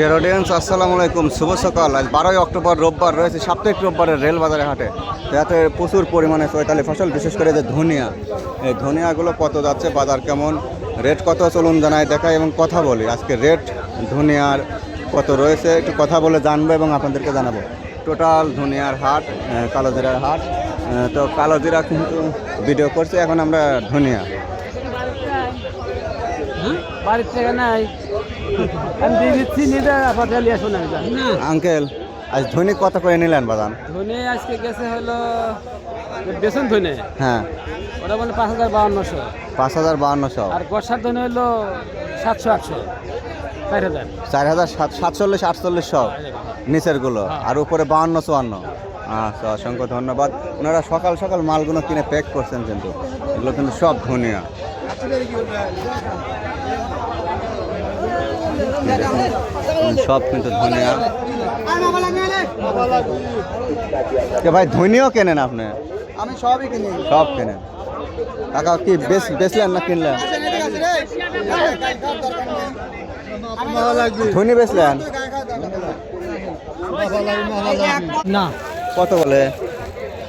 Dear audience আসসালামু আলাইকুম। শুভ সকাল। আজ বারোই অক্টোবর, রোববার রয়েছে সাপ্তাহিক রোববারের রেল বাজারে হাটে। যাতে প্রচুর পরিমাণে চৈতালি ফসল, বিশেষ করে যে ধনিয়া। এই ধনিয়াগুলো কত যাচ্ছে, বাজার কেমন, রেট কত চলুন জানাই, দেখাই এবং কথা বলি। আজকে রেট, ধনিয়ার কত রয়েছে, একটু কথা বলে জানব এবং আপনাদেরকে জানাব। টোটাল ধনিয়ার হাট কালোজিরার হাট তো কালোজিরা কিন্তু ভিডিও করছে, এখন আমরা ধনিয়া। বাড়ির থেকে নাই। আমি দিয়ে দিচ্ছি নিতে পাঠালি আসুন আঙ্কেল আজ ধনী কত করে নিলেন বাদাম? ধনে আজকে গেছে হলো বেসন ধনে। হ্যাঁ। ওটা মানে পাঁচ হাজার বাউন্নশো পাঁচ হাজার বাহান্নশো। আর বর্ষার ধনে হলো সাতশো আটশো চার হাজার। চার হাজার সাত সাতচল্লিশ আটচল্লিশ সব নিচেরগুলো। আর উপরে বাহান্ন চুয়ান্ন। আচ্ছা অসংখ্য ধন্যবাদ। ওনারা সকাল সকাল মালগুলো কিনে প্যাক করছেন কিন্তু। এগুলো কিন্তু সব ধনিয়া। সব কিন্তু ধনিয়া। কে ভাই ধনিয়াও কেনেন আপনি? আমি সবই কিনি। সব কেনেন। কাকা কি বেশ বেচলেন না কিনলেন? ধনী বেচলেন? না। কত বলে?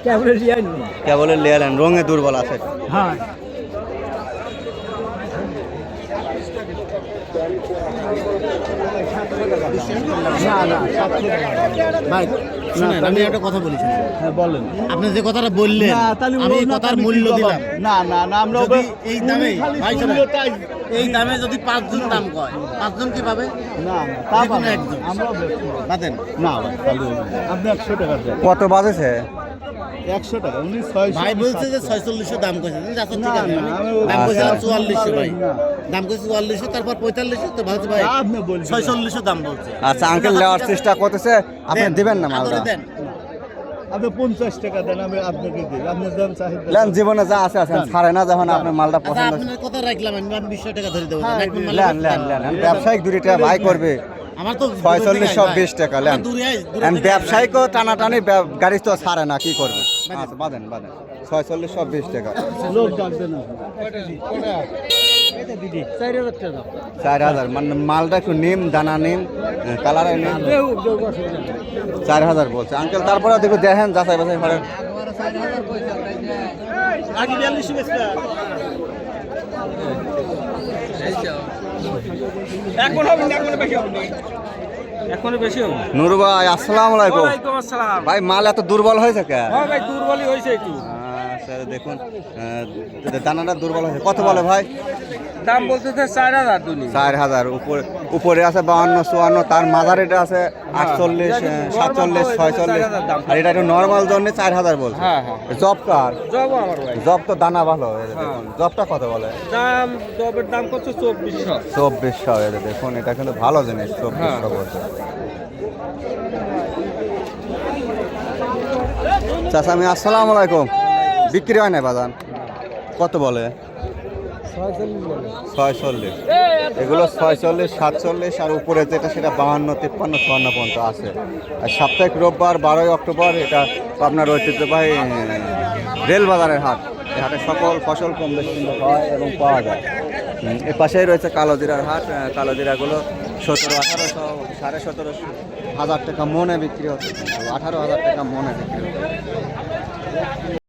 কেবল রিয়াই কেবল লেয়ালেন রঙে দুর্বল আছে। হ্যাঁ না না ভাই শুনেন আমি একটা কথা বলি হ্যাঁ বলেন। আপনি যে কথাটা বললেন আমি এই কথার মূল্য দিলাম। না না না আমরা যদি এই দামে ভাই শোনেন, এই দামে যদি পাঁচজন দাম কয় পাঁচজন কি পাবে না না তা। একজন। আমরা বাদেন। না। আপনি একশো টাকা কত বাজেছে? একশো টাকা উনি ভাই বলছে যে ছয়চল্লিশশো দাম কইছে আচ্ছা ঠিক আছে? দাম আচ্ছা। চুয়াল্লিশশো ভাই। দাম কইছে চুয়াল্লিশশো তারপর পঁয়তাল্লিশশো তো ভাবছে ভাই আপনি বলছেন ছয়চল্লিশশো দাম বলছে। আচ্ছা আঙ্কেল নেওয়ার চেষ্টা করতেছে আপনি দিবেন না মালটা? দেন। আপনি পঞ্চাশ টাকা দেন আমি আপনাকে দিই। চাহিদা। লেন জীবনে যা আছে আছে ছাড়ে না যখন আপনার মালটা আচ্ছা পছন্দ আপনার কথা রাখলাম আমি বিশ টাকা ধরে দেবো? লেন লেন লেন ব্যবসায়িক দুটি টাকা ভাই করবে। আমার তো ছয়চল্লিশ সব বিশ টাকা থেকে ব্যবসায়িকও টানাটানি ব্যব- গাড়ি তো ছাড়ে না কি করবে? আচ্ছা বাদেন বাদেন ছয়চল্লিশ সব বিশ টাকা। লোক চার হাজার মানে মালটা একটু নিম দানা নিম কালারে নিম। চার হাজার বলছে। আঙ্কেল তারপরে দেখো দেখেন যাচাই বাছাই করেন। আগে বিয়াল্লিশ এখন হবে না এখন বেশি হবে। এখনও বেশি হবে নুর ভাই আসসালামু আলাইকুম। আসসালাম। ভাই মাল এত দুর্বল হয়েছে কে হ্যাঁ ভাই দুর্বলই হয়েছে একটু। আচ্ছা, দেখুন দানাটা দুর্বল হয়েছে। কত বলে ভাই? দাম বলতেছে চার হাজার চার হাজার উপরে উপরে আছে বাউন্ন চুয়ান্ন তার মাঝারিটা আছে আটচল্লিশ সাতচল্লিশ ছয়চল্লিশ। আর এটা একটু নর্মাল জন্য চার হাজার বলছে। হ্যাঁ হ্যাঁ। জব কার জব তো দানা ভালো জবটা কত বলে? দাম জবের দাম কত? চব্বিশশো। চব্বিশশো দেখুন এটা কিন্তু ভালো জিনিস চব্বিশশো বলছে। চাচা আমি আসসালামু আলাইকুম। বিক্রি হয় না বাজান? কত বলে? ছয়চল্লিশ। এগুলো ছয়চল্লিশ, সাতচল্লিশ আর উপরে যেটা সেটা বাহান্ন, তিপ্পান্ন, চুয়ান্ন পর্যন্ত আছে। আর সাপ্তাহিক রোববার বারোই অক্টোবর এটা আপনার ঐতিহ্যবাহী রেল বাজারের হাট। এই হাটে সকল ফসল কম বেশি হয় এবং পাওয়া যায়। এর পাশেই রয়েছে কালোজিরার হাট। কালোজিরাগুলো সতেরো, আঠারোশো, সাড়ে সতেরোশো হাজার টাকা মনে বিক্রি হচ্ছে। আঠারো হাজার টাকা মনে বিক্রি হচ্ছে।